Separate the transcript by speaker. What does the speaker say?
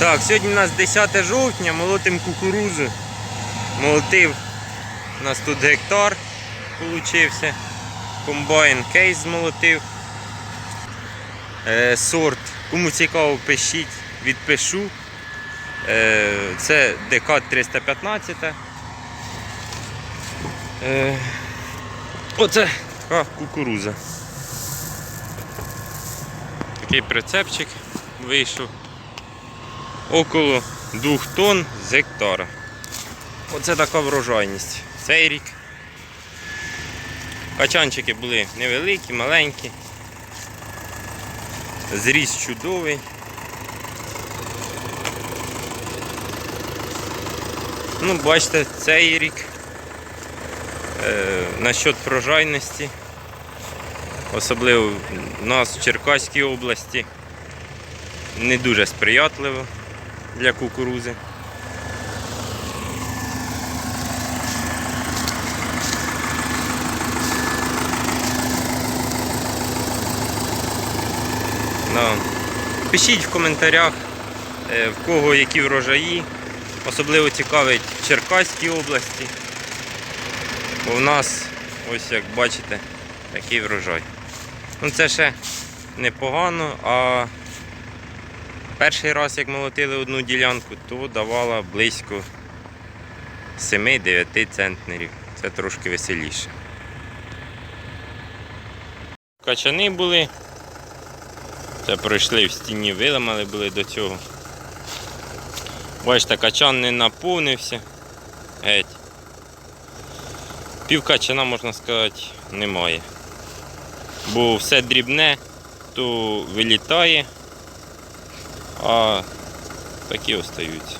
Speaker 1: Так, сьогодні у нас 10 жовтня, молотим кукурузу. Молотив у нас тут гектар получився. Комбайн кейс змолотив. Е, сорт. Кому цікаво, пишіть, відпишу. Е, це ДК 315. Е, оце така кукуруза. Такий прицепчик вийшов около 2 тонн з гектара. Оце така врожайність. Цей рік. Качанчики були невеликі, маленькі. Зріс чудовий. Ну, бачите, цей рік. Е, насчет врожайності. Особливо у нас в Черкаській області не дуже сприятливо для кукурузи. Да. Пишіть в коментарях, е, в кого які врожаї. Особливо цікавить в Черкаській області. Бо в нас, ось як бачите, такий врожай. Ну це ще непогано, а перший раз, як молотили одну ділянку, то давала близько 7-9 центнерів. Це трошки веселіше. Качани були. Це пройшли в стіні, виламали були до цього. Бачите, качан не наповнився. Геть. Пів качана, можна сказати, немає. Бо все дрібне, то вилітає, а такі остаються.